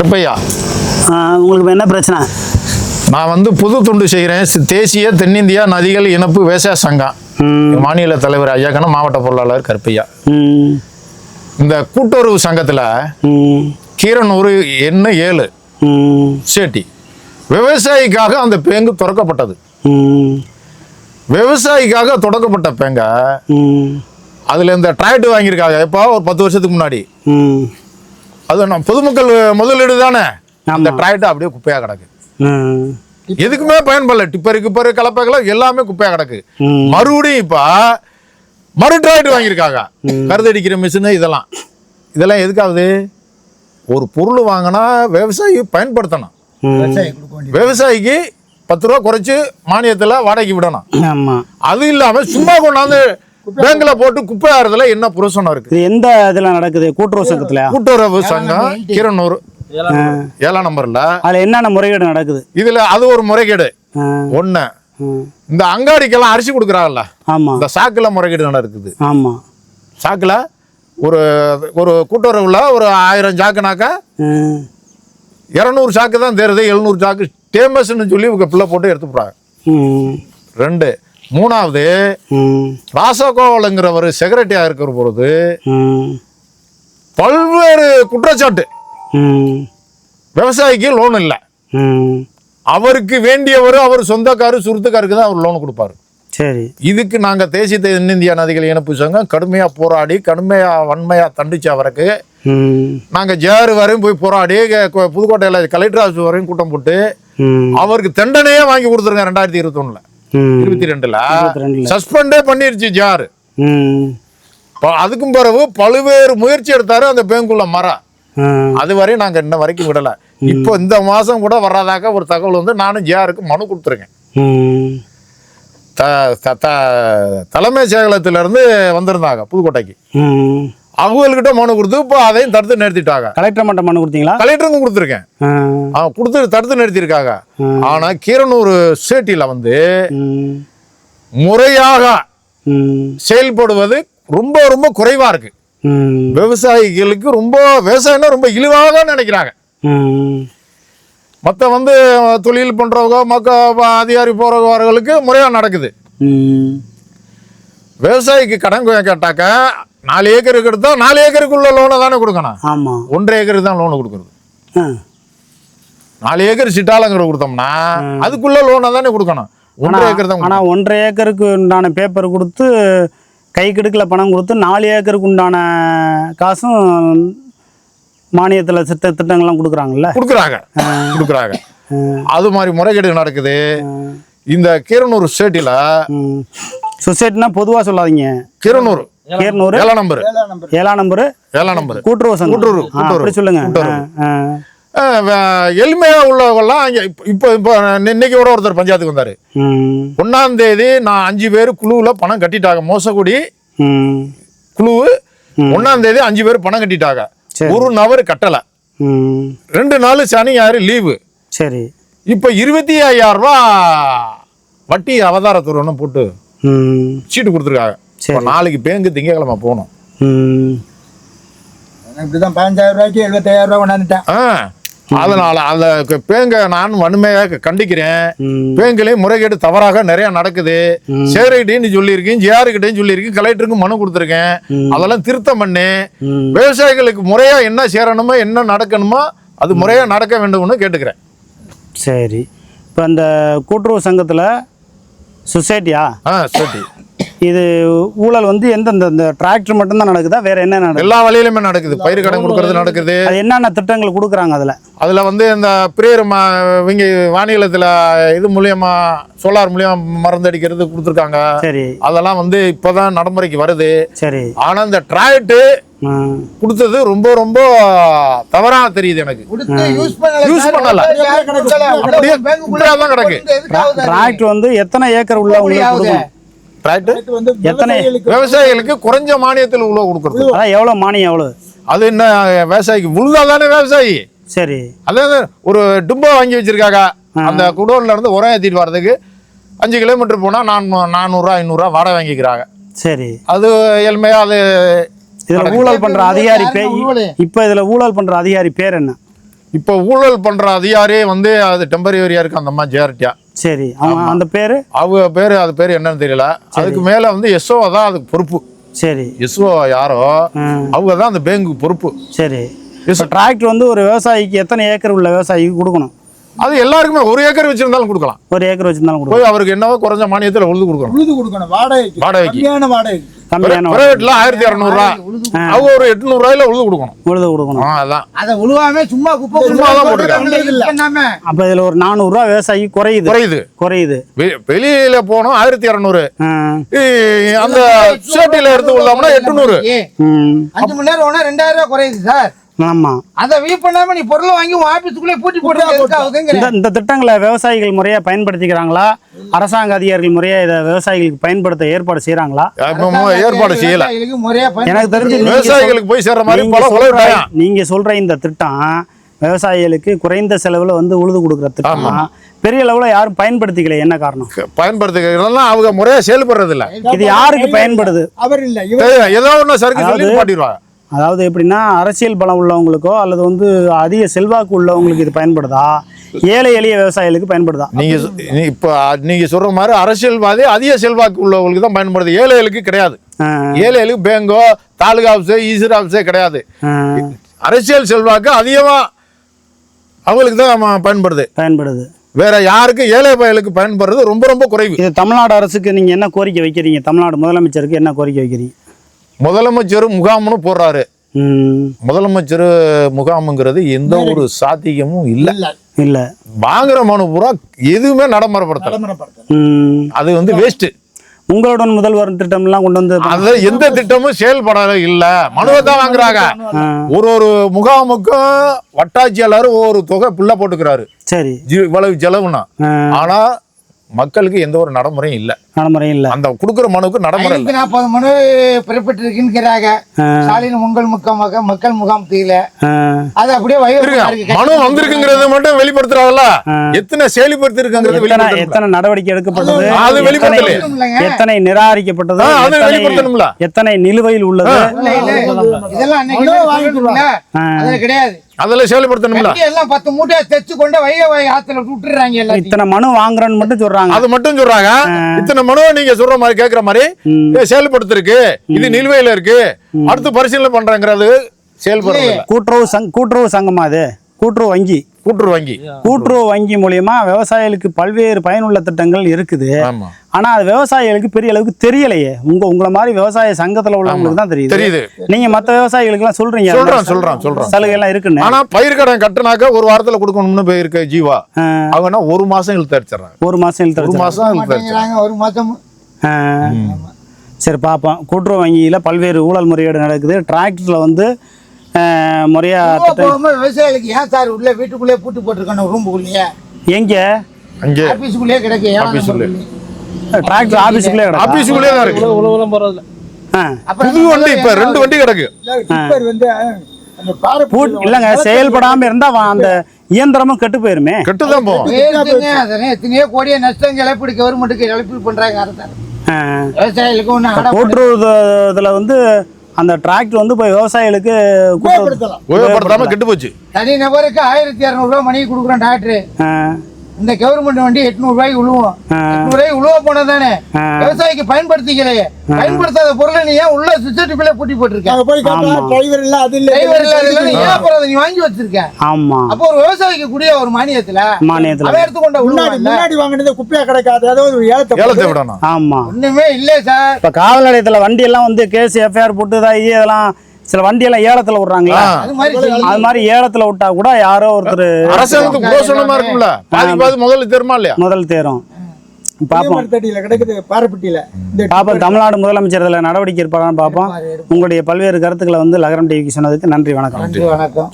கருப்பையா? உங்களுக்கு என்ன பிரச்சனை? நான் வந்து புது தொண்டு செய்கிறேன் தேசிய தென்னிந்தியா நதிகள் இணைப்பு விவசாய சங்கம். மாநில தலைவர் ஐயாக்கணும் மாவட்ட பொருளாளர் கருப்பையா. இந்த கூட்டுறவு சங்கத்தில் கீரனூர் எண்ணு ஏழு. சேட்டி. விவசாயிக்காக அந்த பேங்கு திறக்கப்பட்டது. விவசாயிக்காக தொடக்கப்பட்ட பேங்க அதில் இந்த டிராக்டர் வாங்கியிருக்காங்க. எப்போ ஒரு பத்து வருஷத்துக்கு முன்னாடி. அது நம்ம பொதுமக்கள் முதலீடு தானே. அந்த. டிராக்டர் அப்படியே குப்பையாக கிடக்கு. எதுக்குமே பயன்படல. டிப்பர் கிப்பர் கலப்பைகள் எல்லாமே குப்பையாக கிடக்கு. மறுபடியும் இப்போ மறு டிராக்டர் வாங்கியிருக்காங்க. கருதடிக்கிற மிஷினு இதெல்லாம். இதெல்லாம் எதுக்காகுது ஒரு பொருள் வாங்கினா விவசாயி பயன்படுத்தணும். விவசாயிக்கு பத்து ரூபா குறைச்சு மானியத்தில் வாடகைக்கு விடணும். ஆமா. அது இல்லாம சும்மா கொண்டாந்து பேங்க்ல போட்டு குப்பை ஆறுறதுல என்ன புரோசனம் இருக்கு? இது எந்த இதுல நடக்குது? கூட்டுறவு சங்கத்துலயா? கூட்டுறவு சங்கம் கிரனூர். ஏழாம் நம்பர்ல. அதுல என்னென்ன முறைகேடு நடக்குது? இதுல அது ஒரு முறைகேடு. ஒண்ணு. இந்த அங்காடிக்கெல்லாம் அரிசி கொடுக்குறாங்கல்ல? ஆமா. இந்த சாக்குல முறைகேடு நடக்குது. ஆமா. சாக்குல ஒரு ஒரு கூட்டுறவுல ஒரு ஆயிரம் சாக்குனாக்கா இரநூறு சாக்கு தான் தேருது எழுநூறு சாக்கு. டேமஸ்ன்னு சொல்லி இவங்க பிள்ளை போட்டு எடுத்து போடுறாங்க. ம், ரெண்டு மூணாவது ராசகோவலுங்கிறவர் செக்ரட்டரியா இருக்கிற பொழுது பல்வேறு குற்றச்சாட்டு. விவசாயிக்கு லோன் இல்லை. அவருக்கு வேண்டியவர் அவர் சொந்தக்காரு சுருத்துக்காருக்கு தான் அவர் லோன் கொடுப்பாரு. சரி. இதுக்கு நாங்கள் தேசிய தென்னிந்திய நதிகள் இணைப்பு சங்கம் கடுமையாக போராடி கடுமையாக வன்மையாக தண்டிச்ச அவருக்கு. நாங்கள் ஜேஆர் வரையும் போய் போராடி புதுக்கோட்டையில் கலெக்டர் ஆஃபீஸ் வரையும் கூட்டம் போட்டு அவருக்கு தண்டனையே வாங்கி கொடுத்துருங்க ரெண்டாயிரத்தி இருபத்தொன்னுல. ம், இருபத்தி ரெண்டுல. சஸ்பெண்டே பண்ணிருச்சு ஜேஆர் ம், அதுக்கும் பிறகு பல்வேறு முயற்சி எடுத்தாரு அந்த பேங்குள்ள மரம் அது வரையும் நாங்கள் இன்ன வரைக்கும் விடலை. இப்போ இந்த மாதம் கூட வர்றதாக ஒரு தகவல் வந்து நானும் ஜேஆருக்கு மனு கொடுத்துருக்கேன். ம், த த- த- தலைமைச் செயலகத்திலேருந்து வந்திருந்தாங்க புதுக்கோட்டைக்கு. ம். அவங்கக்கிட்ட மனு கொடுத்து இப்போ அதையும் தடுத்து நிறுத்திட்டாங்க. கலெக்டர் மட்டும் மனு கொடுத்தீங்களா? கலெக்டருக்கும் கொடுத்துருக்கேன். அவன் கொடுத்து தடுத்து நிறுத்தியிருக்காங்க. ஆனால் கீரனூர் சேட்டியில் வந்து முறையாக செயல்படுவது ரொம்ப ரொம்ப குறைவாக இருக்கு. விவசாயிகளுக்கு ரொம்ப விவசாயம்னா ரொம்ப இழிவாக நினைக்கிறாங்க. மற்ற வந்து தொழில் பண்ணுறவங்க மக்க அதிகாரி போகிறவர்களுக்கு முறையாக நடக்குது. விவசாயிக்கு கடன் கேட்டாக்க நாலு ஏக்கருக்கு எடுத்தா நாலு ஏக்கருக்குள்ள லோனை தானே கொடுக்கணும். ஆமா. ஒன்றரை ஏக்கருக்கு தான் லோனு கொடுக்குறது. நாலு ஏக்கர் சிட்டாலங்கிற கொடுத்தோம்னா அதுக்குள்ள லோனை தானே கொடுக்கணும். ஒன்றரை ஏக்கர் தான் ஆனா ஒன்றரை ஏக்கருக்கு உண்டான பேப்பர் கொடுத்து கை கெடுக்கல பணம் கொடுத்து நாலு ஏக்கருக்கு உண்டான காசும் மானியத்தில் சித்த திட்டங்கள்லாம் கொடுக்குறாங்கல்ல? கொடுக்குறாங்க. கொடுக்குறாங்க. அது மாதிரி முறைகேடு நடக்குது. இந்த கீரனூர் ஸ்டேட்டில். சொசைட்டினா பொதுவாக சொல்லாதீங்க. கீரனூர் ஏழாம் நம்பர். ஏழாம் நம்பரு. ஏழாம் நம்பர். கூட்டுறவு சங்கம். கூட்டுறவு, அப்படி சொல்லுங்க. எளிமையாக உள்ளவங்கெல்லாம் இப்போ இப்போ இன்னைக்கு கூட ஒருத்தர் பஞ்சாயத்துக்கு வந்தார். ம், ஒன்றாம் தேதி நான் அஞ்சு பேர் குழுவில் பணம் கட்டிட்டாங்க. மோசக்குடி ம், குழு ஒன்றாம் தேதி அஞ்சு பேர் பணம் கட்டிட்டாங்க. ஒரு நபர் கட்டலை. ம். ரெண்டு நாள் சனி ஞாயிறு லீவு. சரி. இப்போ இருபத்தி ஐயாயிரம் ரூபா வட்டி அவதாரத்துறன்னு போட்டு ம், சீட்டு கொடுத்துருக்காங்க. இப்போ நாளைக்கு பேங்கு திங்கக்கிழமை போகணும். ம். இப்படிதான் பதினஞ்சாயிரம் ரூபாய்க்கு எழுபத்தாயிரம் ரூபாய் கொண்டாந்துட்டேன். ஆ அதனால அந்த க- பேங்க நான் வன்மையாக கண்டிக்கிறேன். ம். பேங்கிலையும் முறைகேடு தவறாக நிறைய நடக்குது. சேகரிக்கிட்டையும் சொல்லியிருக்கேன் ஜிஆர்கிட்டையும் சொல்லியிருக்கேன் கலெக்டருக்கும் மனு கொடுத்துருக்கேன். அதெல்லாம் திருத்தம் பண்ணி. விவசாயிகளுக்கு முறையா என்ன சேரணுமோ என்ன நடக்கணுமோ அது முறையா நடக்க வேண்டும்னு கேட்டுக்கிறேன். சரி. இப்போ அந்த கூட்டுறவு சங்கத்தில் சொசைட்டியா? ஆ சரி இது ஊழல் வந்து எந்தெந்த இந்த டிராக்டர் மட்டும்தான் நடக்குதா? வேற என்ன நடக்குது? எல்லா வழியிலுமே நடக்குது. பயிர் கடன் கொடுக்கறது நடக்குது. அது என்னென்ன திட்டங்கள் கொடுக்குறாங்க அதில்? அதில் வந்து இந்த பிரேயர் ம இவங்க வானிலத்தில் இது மூலியமா சோலார் மூலியமா மருந்து அடிக்கிறது கொடுத்துருக்காங்க. சரி. அதெல்லாம் வந்து இப்போதான் நடைமுறைக்கு வருது. சரி. ஆனால் இந்த டிராக்டு ம். கொடுத்தது ரொம்ப ரொம்ப தவறா தெரியுது எனக்கு. கொடுத்து யூஸ் பண்ணல. அப்படியே தான் கிடக்கு. டிராக்டர் வந்து எத்தனை ஏக்கர் உள்ள உங்களுக்கு எத்தனை விவசாயிகளுக்கு குறைஞ்ச மானியத்தில் உள்ள கொடுக்கறது. அதான் எவ்வளோ மானியம் எவ்வளோ அது என்ன விவசாயிக்கு உழுதா தானே விவசாயி? சரி. அதாவது ஒரு டும்போ வாங்கி வச்சிருக்காங்க. அந்த குடோன்ல இருந்து உரம் ஏற்றிட்டு வர்றதுக்கு அஞ்சு கிலோமீட்டர் போனால் நான் நானூறுரூவா ஐநூறுரூவா வாடகை வாங்கிக்கிறாங்க. சரி. அது எளிமையாக அது இதில் ஊழல் பண்ணுற அதிகாரி பேர். இப்போ இதில் ஊழல் பண்ணுற அதிகாரி பேர் என்ன? இப்போ ஊழல் பண்ற அதிகாரியே வந்து அது டெம்பரரியா இருக்கு அந்த அம்மா ஜேஆர்டியா சரி அவங்க அந்த பேர்? அவங்க பேரு அது பேர் என்னன்னு தெரியல. அதுக்கு மேல வந்து எஸ்ஓ தான் அதுக்கு பொறுப்பு. சரி. எஸ்ஓ யாரோ அவங்க தான் அந்த பேங்குக்கு பொறுப்பு. சரி. டிராக்டர் வந்து ஒரு விவசாயிக்கு எத்தனை ஏக்கர் உள்ள விவசாயிக்கு கொடுக்கணும்? அது எல்லாருக்குமே ஒரு ஏக்கர் வச்சிருந்தாலும் கொடுக்கலாம். ஒரு ஏக்கர் வச்சிருந்தாலும் போய் அவருக்கு என்னவோ குறைஞ்ச மானியத்தில் உழுது கொடுக்கணும். உழுது கொடுக்கணும். வாடகைக்கு. வாடகைக்கு. வாடகைக்கு. கம்மியான பிரைவேட்ல ஆயிரத்தி இரநூறுவா அவங்க ஒரு எட்நூறு ரூபாயில உழுது கொடுக்கணும். உழுது கொடுக்கணும். ஆ, அதான். அதை உழுவாம சும்மா குப்பை சும்மா தான் போட்டிருக்காங்க. அப்போ இதில் ஒரு நானூறுரூவா விவசாயிக்கு குறையுது. குறையுது. குறையுது. வெ- வெளியில போனோம் ஆயிரத்தி இரநூறு. அந்த சேட்டில எடுத்து விடலாம்னா எட்நூறு. அஞ்சு மணி நேரம் ரெண்டாயிரம் ரூபாய் குறையுது சார். ஆமாம் அதை வீ பண்ணாம நீ பொருளை வாங்கி உன் ஆபீஸ்க்குள்ளே பூட்டி போட்டு ஆகுதுங்கிற இந்த இந்த திட்டங்களை விவசாயிகள் முறையாக பயன்படுத்திக்கிறாங்களா? அரசாங்க அதிகாரிகள் முறையாக இதை விவசாயிகளுக்கு பயன்படுத்த ஏற்பாடு செய்கிறாங்களா ஏற்பாடு செய்யல. முறையா எனக்கு தெரிஞ்சு விவசாயிகளுக்கு போய் சேர்ற மாதிரி நீங்க பல சொல்ற உழவு நீங்க சொல்ற இந்த திட்டம் விவசாயிகளுக்கு குறைந்த செலவுல வந்து உழுது கொடுக்குற திட்டம். பெரிய அளவுல யாரும் பயன்படுத்திக்கல. என்ன காரணம்? பயன்படுத்துகிறதெல்லாம் அவங்க முறையா செயல்படுறது இல்ல இது யாருக்கு பயன்படுது? அவர் இல்ல. ஏதோ ஒண்ணு சருக்கு சொல்லி பாட்டிடுவாங்க அதாவது எப்படின்னா அரசியல் பலம் உள்ளவங்களுக்கோ அல்லது வந்து அதிக செல்வாக்கு உள்ளவங்களுக்கு இது பயன்படுதா? ஏழை எளிய விவசாயிகளுக்கு பயன்படுதா? நீங்க சொ- நீ இப்ப நீங்க சொல்ற மாதிரி அரசியல்வாதி அதிக செல்வாக்கு உள்ளவங்களுக்கு தான் பயன்படுது. ஏழைகளுக்கு கிடையாது. ஏழைகளுக்கு பேங்கோ தாலுகா ஆஃபீஸோ ஈசர் ஆஃபீஸே கிடையாது. அரசியல் செல்வாக்கு அதிகமா அவங்களுக்கு தான் பயன்படுது. பயன்படுது. வேற யாருக்கு ஏழை பயலுக்கு பயன்படுறது ரொம்ப ரொம்ப குறைவு. இது தமிழ்நாடு அரசுக்கு நீங்க என்ன கோரிக்கை வைக்கிறீங்க? தமிழ்நாடு முதலமைச்சருக்கு என்ன கோரிக்கை வைக்கிறீங்க? முதலமைச்சர் முகாம்னு போடுறாரு. முதலமைச்சர் முகாமுங்கிறது எந்த ஒரு சாத்தியமும் இல்ல. இல்ல. வாங்குற மனு பூரா எதுவுமே நடைமுறைப்படுத்தல. அது வந்து வேஸ்ட் உங்களுடன் முதல்வர் திட்டம்லாம் கொண்டு வந்து அது எந்த திட்டமும் செயல்பட இல்ல. மனுவை தான் வாங்குறாங்க. ஒரு ஒரு முகாமுக்கும் வட்டாட்சியாளர் ஒரு தொகை புள்ள போட்டுக்கிறாரு. சரி. இவ்வளவு செலவுனா. ஆனா மக்களுக்கு எந்த ஒரு நடைமுறையும் இல்ல. நடைமுறையும் இல்ல. அந்த கொடுக்குற மனுவுக்கு நடைமுறை இல்ல. நாற்பது மனு பெறப்பட்டிருக்குங்கிறாங்க ஸ்டாலின் உங்கள் முகாமாக மக்கள் முகாம் தீல அது அப்படியே இருக்கு. மனு வந்திருக்குங்கிறத மட்டும் வெளிப்படுத்துறாங்கல்ல எத்தனை செயல்படுத்தி இருக்குங்கிறது எத்தனை நடவடிக்கை எடுக்கப்பட்டது? அது வெளிப்படுத்தல. எத்தனை- நிராகரிக்கப்பட்டது? அது வெளிப்படுத்தணும்ல. எத்தனை நிலுவையில் உள்ளது? இதெல்லாம் கிடையாது. அதெல்லாம் செயல்படுத்தணும்ல கட்டி எல்லாம் பத்து மூட்டையை தைச்சு கொண்டு வைகை வாய் ஆத்துல விட்டுறாங்க எல்லாத்தையும். இத்தனை மனு வாங்குறேன்னு மட்டும் சொல்றாங்க. அது மட்டும் சொல்றாங்க. இத்தனை மனுவை நீங்க சொல்ற மாதிரி கேக்குற மாதிரி செயல்படுத்திருக்கு இது நிலுவையில இருக்கு. அடுத்து பரிசீலனை பண்றேங்கிறது செயல்படுறது கூட்டுறவு சங் கூட்டுறவு சங்கமா அது? கூட்டுறவு வங்கி. கூட்டுறவு வங்கி. கூட்டுறவு வங்கி மூலியமா விவசாயிகளுக்கு பல்வேறு பயனுள்ள திட்டங்கள் இருக்குது. ஆமா ஆனா அது விவசாயிகளுக்கு பெரிய அளவுக்கு தெரியலையே. உங்க உங்களை மாதிரி விவசாய சங்கத்துல உள்ளவங்களுக்கு தான் தெரியுது. தெரியுது. நீங்க மத்த விவசாயிகளுக்கு எல்லாம் சொல்றீங்க. சொல்றோம் சொல்றோம் சொல்றோம். சலுகை எல்லாம் இருக்குன்னு. ஆனா பயிர் கடன் கட்டுனாக்க ஒரு வாரத்துல கொடுக்கணும்னு போயிருக்க ஜீவா. அவங்கன்னா ஒரு மாசம் இழுத்து அடிச்சிடறாங்க. ஒரு மாசம் இழுத்து ஒரு. மாசம் இழுத்து ஒரு மாசம். சரி பார்ப்போம் கூட்டுறவு வங்கியில் பல்வேறு ஊழல் முறையீடு நடக்குது. டிராக்டரில் வந்து முறையா விவசாயிகளுக்கு ஏன் சார் உள்ள வீட்டுக்குள்ளே பூட்டு போட்டிருக்கணும் ரூமுக்குள்ளேயே எங்கே? அங்கே. ஆபீஸுக்குள்ளேயே கிடைக்கு ஆபீஸுக்குள்ளே. டிராக்டர் ஆஃபீஸுக்குள்ளே கிடக்கு? ஆபீஸுக்குள்ளே தான் இருக்கு. ஆ. அப்புறம் புது வண்டி இப்ப ரெண்டு வண்டி கிடக்கு. இல்லைங்க செயல்படாமல் இருந்தால் அந்த இயந்திரமும் கெட்டு போயிருமே. கெட்டுதான் அதனே எத்தனையோ கோடிய நஷ்டம் இழப்பீடு கவர்மெண்ட்டுக்கு இழப்பீடு பண்றாங்க விவசாயிகளுக்கு ஒன்று கூட்டுறவு இதில் வந்து அந்த டிராக்டர் வந்து போய் விவசாயிகளுக்கு உபயோகப்படுத்தாம கெட்டு போச்சு. தனி நபருக்கு ஆயிரத்தி இரநூறுவா மணி கொடுக்குறோம் டாக்டர் ஆ, இந்த கவர்மெண்ட் வண்டி எட்நூறு ரூபாய்க்கு உழுவோம். ஆ. எட்நூறு ரூபாய்க்கு உழுவ போனதானே. விவசாயிக்கு பயன்படுத்திக்கலையே. பயன்படுத்தாத பொருளை நீ ஏன் உள்ள சுத்தட்டுக்குள்ளே பூட்டி போட்டிருக்க? போய் ஆமா. டிரைவர் இல்ல அது இல்ல. டிரைவர் ஏன் அப்புறம் நீ வாங்கி வச்சிருக்க? ஆமாம் அப்போ ஒரு விவசாயிக்கு கூடிய ஒரு மானியத்துல மானியத்தில். அவன் எடுத்துக்கொண்ட முன்னாடி வாங்கினது குப்பையா கிடைக்காது ஏதாவது ஒரு ஏலத்தை விடணும். ஆமாம் ஒண்ணுமே இல்லை சார். இப்போ காவல் நிலையத்தில் வண்டியெல்லாம் வந்து கேஸ் எஃப்ஐஆர் போட்டு இதாகி இதெல்லாம் சில வண்டியெல்லாம் ஏலத்தில் விட்றாங்களா. அது மாதிரி செய்யி. அது மாதிரி ஏலத்தில் விட்டா கூட யாரோ ஒருத்தர் அரசாங்கத்துக்கு புரோசனமா இருக்கும்ல? பாதி முதல்ல இல்லையா? முதல் தேரும். பார்ப்போம் கிடைக்குது பார்ப்போம் தமிழ்நாடு முதலமைச்சர் இதில் நடவடிக்கை இருப்பாரான்னு பார்ப்போம் உங்களுடைய பல்வேறு கருத்துக்களை வந்து லகரம் டிவிக்கு சொன்னதுக்கு நன்றி வணக்கம். நன்றி வணக்கம்.